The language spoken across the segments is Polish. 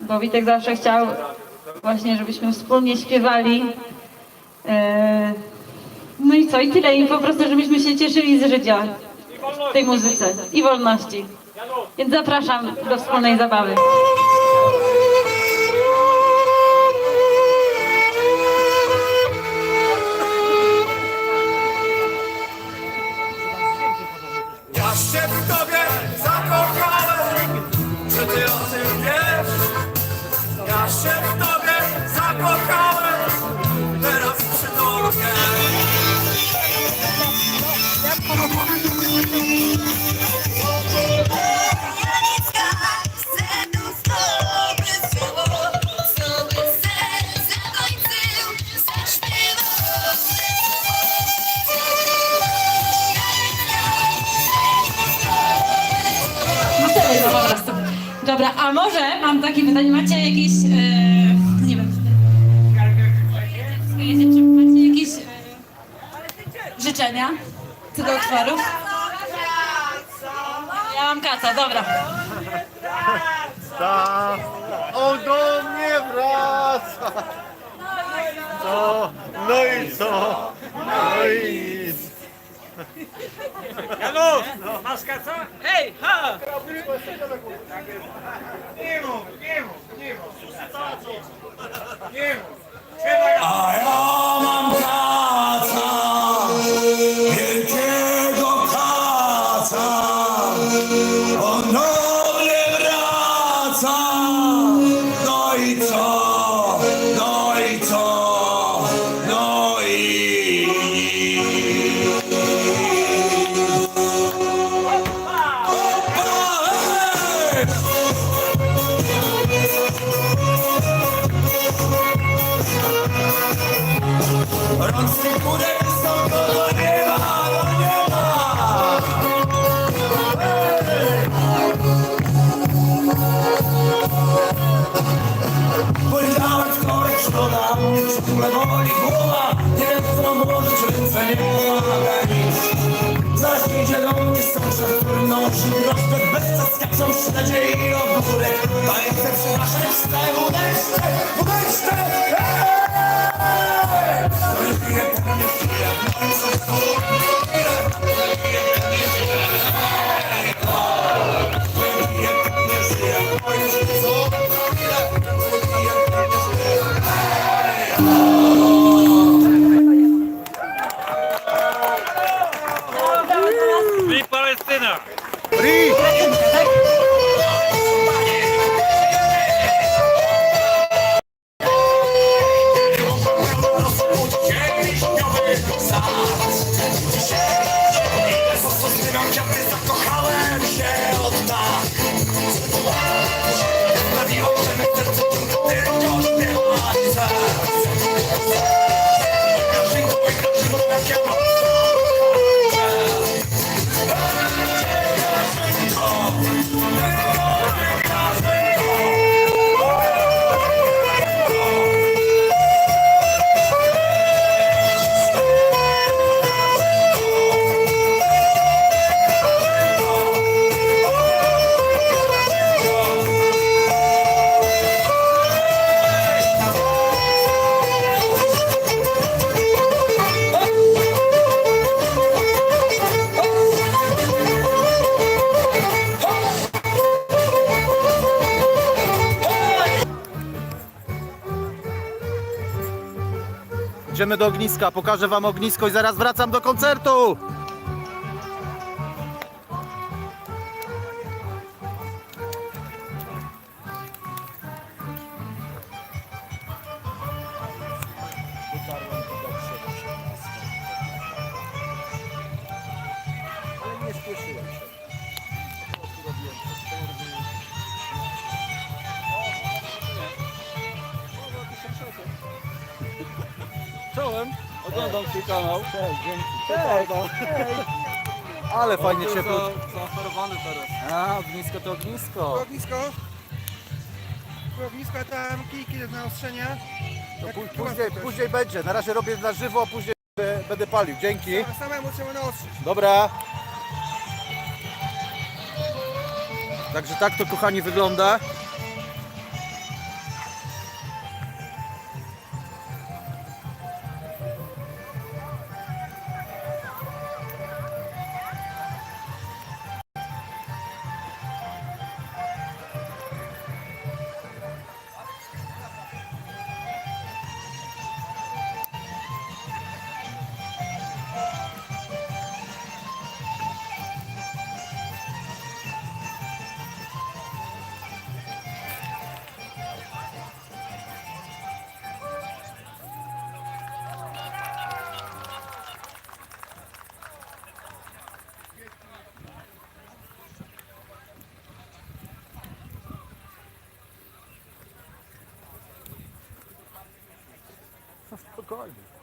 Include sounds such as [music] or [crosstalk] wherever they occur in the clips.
bo Witek zawsze chciał właśnie, żebyśmy wspólnie śpiewali. E, No i co, i tyle, i po prostu, żebyśmy się cieszyli z życia w tej muzyce i wolności. Więc zapraszam do wspólnej zabawy. Dobra, a może mam takie pytanie, macie jakieś, e, nie wiem, macie jakieś e, życzenia co do utworów? Ja mam kaca, dobra. On do mnie wraca. No i co? No i nic. Janus, masz kaca? Ej, ha! Nie mów, nie mów, nie mów. Nie mów. A ja mam ciągle boli głowa. Nie wiem, co może czy ręce nie pomaga nic. Zaraz idzie do mnie sąsiad, który nosi bez zaskaczą się nadziei od góry. Panie chcę przynaszać z tego deszcze, w deszcze! Free Idziemy do ogniska, pokażę wam ognisko i zaraz wracam do koncertu. Czołem, oglądam twój kanał. Cześć, dzięki. Cześć. Ale fajnie ciepło. Zaoferowany teraz. A, ognisko to ognisko. Ognisko. Ognisko tam kijki do naostrzenia. To Jak pó- kiełbasę później, też. później będzie. Na razie robię na żywo, a później będę- będę palił. Dzięki. Samemu trzeba naostrzyć. Dobra. Także tak to kochani wygląda. [laughs] Spokojnie. Jest,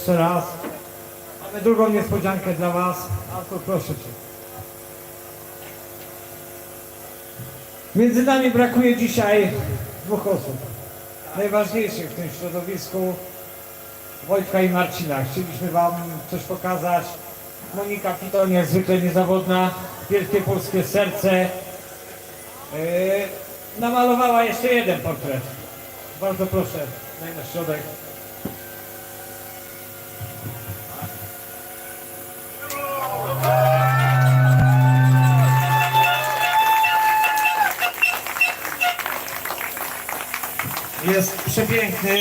Jeszcze raz. Mamy drugą niespodziankę dla Was. Artur, proszę Cię. Między nami brakuje dzisiaj dwóch osób. Najważniejszych w tym środowisku. Wojtka i Marcina. Chcieliśmy Wam coś pokazać. Monika Piton jest zwykle niezawodna. Wielkie polskie serce. Yy, namalowała jeszcze jeden portret. Bardzo proszę, daj na środek. Jest przepiękny.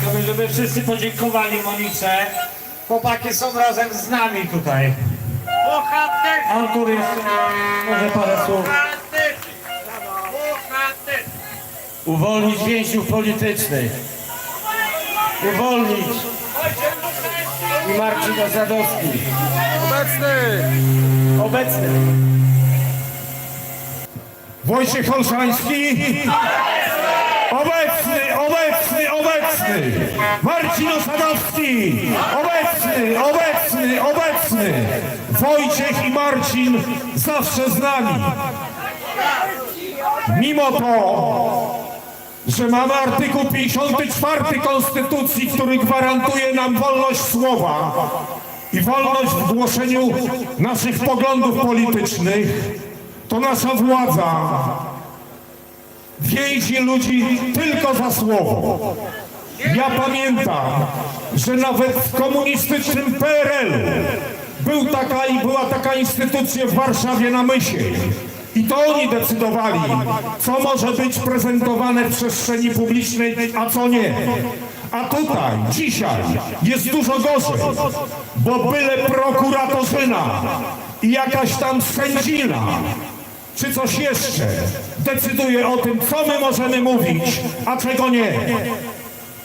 Chciałbym, żeby wszyscy podziękowali Monice. Chłopaki są razem z nami tutaj. Artur jeszcze może parę słów. Uwolnić więźniów politycznych. Uwolnić. I Marcin Osadowski. Obecny! Obecny. Wojciech Olszański. Obecny, obecny, obecny. Marcin Osadowski. Obecny, obecny, obecny. Wojciech i Marcin zawsze z nami. Mimo to, że mamy artykuł 54 Konstytucji, który gwarantuje nam wolność słowa i wolność w głoszeniu naszych poglądów politycznych, to nasza władza więzi ludzi tylko za słowo. Ja pamiętam, że nawet w komunistycznym PRL był taka i była taka instytucja w Warszawie na Mysiej. I to oni decydowali, co może być prezentowane w przestrzeni publicznej, a co nie. A tutaj, dzisiaj jest dużo gorzej, bo byle prokuratorzyna i jakaś tam sędzina czy coś jeszcze decyduje o tym, co my możemy mówić, a czego nie.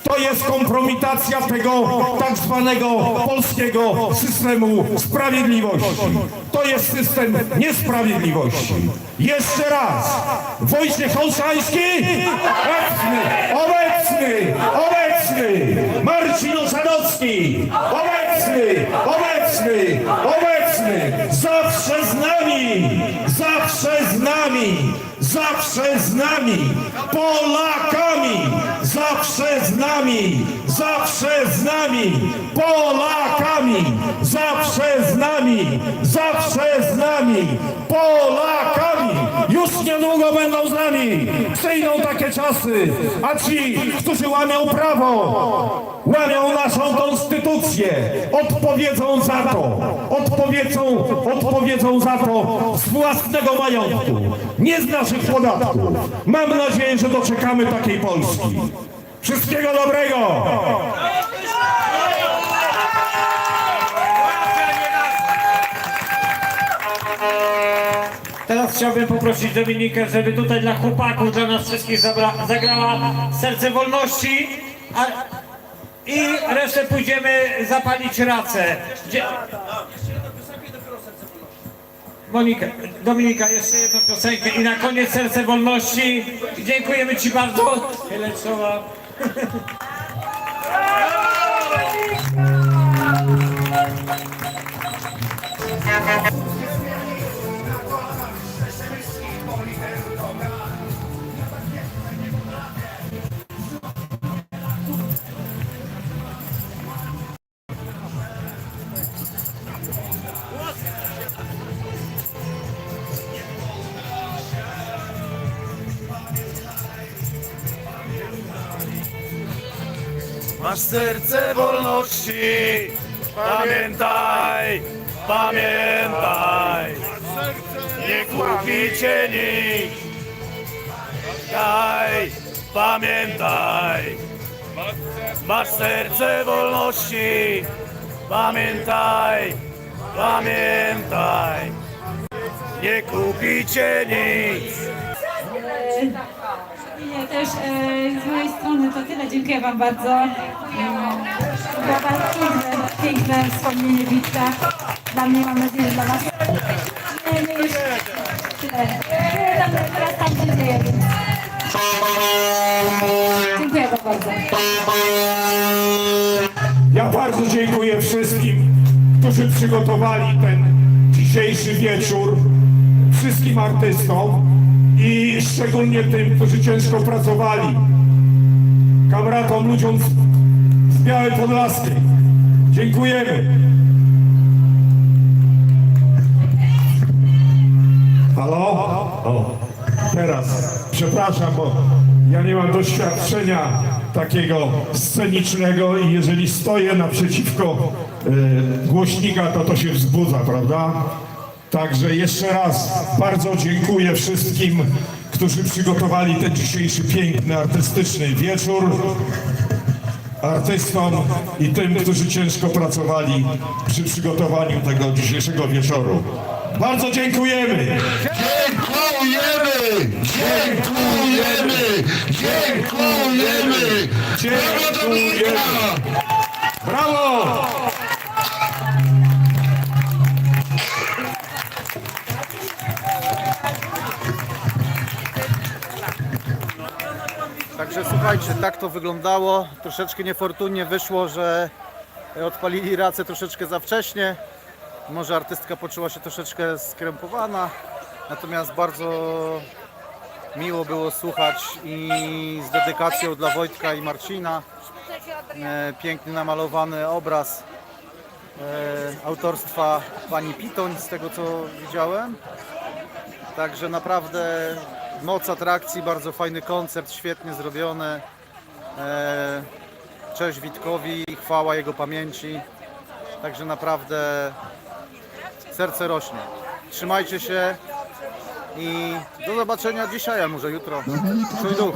To jest kompromitacja tego tak zwanego polskiego systemu sprawiedliwości. To jest system niesprawiedliwości. Jeszcze raz. Wojciech Olszański? Obecny, obecny, obecny. Marcin Osadowski? Obecny, obecny, obecny. Polakami, zawsze z nami, zawsze z nami. Polakami, zawsze z nami, zawsze z nami. Polakami, już niedługo będą z nami. Przyjdą takie czasy, a ci, którzy łamią prawo, łamią naszą konstytucję, odpowiedzą za to, odpowiedzą, odpowiedzą za to z własnego majątku, nie z naszych podatków. Mam nadzieję, że doczekamy takiej Polski. Wszystkiego dobrego! Teraz chciałbym poprosić Dominikę, żeby tutaj dla chłopaków, dla nas wszystkich zagrała Serce Wolności, a, i resztę pójdziemy zapalić racę. Dzie- Monika, Dominika, jeszcze jedną piosenkę i na koniec Serce Wolności. Dziękujemy Ci bardzo. Tyle czoła. [laughs] Masz serce wolności, pamiętaj, pamiętaj, nie kupi cię nikt. Daj, pamiętaj, masz serce wolności, pamiętaj, pamiętaj, nie kupi cię nic. Ja też e, z mojej strony to. Dziękuję Wam bardzo. Dla Was piękne, piękne wspomnienie Witka. Dla mnie mam nadzieję, dla Was. Nie, nie, już tyle. Nie, tam, teraz tam się dzieje, więc... Dziękuję Wam bardzo. Ja bardzo dziękuję wszystkim, którzy przygotowali ten dzisiejszy wieczór, wszystkim artystom i szczególnie tym, którzy ciężko pracowali, kamratom, ludziom z, Białej Podlaskiej. Dziękujemy. Halo? O, teraz. Przepraszam, bo ja nie mam doświadczenia takiego scenicznego i jeżeli stoję naprzeciwko y, głośnika, to to się wzbudza, prawda? Także jeszcze raz bardzo dziękuję wszystkim, którzy przygotowali ten dzisiejszy piękny, artystyczny wieczór. Artystom i tym, którzy ciężko pracowali przy przygotowaniu tego dzisiejszego wieczoru. Bardzo dziękujemy! Dziękujemy! Dziękujemy! Dziękujemy! Dominika! Brawo! Także słuchajcie, tak to wyglądało. Troszeczkę niefortunnie wyszło, że odpalili racę troszeczkę za wcześnie. Może artystka poczuła się troszeczkę skrępowana. Natomiast bardzo miło było słuchać i z dedykacją dla Wojtka i Marcina. E, Piękny namalowany obraz e, autorstwa pani Pitoń, z tego co widziałem. Także naprawdę moc atrakcji, bardzo fajny koncert, świetnie zrobiony. E, Cześć Witkowi, chwała jego pamięci. Także naprawdę serce rośnie. Trzymajcie się i do zobaczenia dzisiaj, a może jutro. Czuj duch.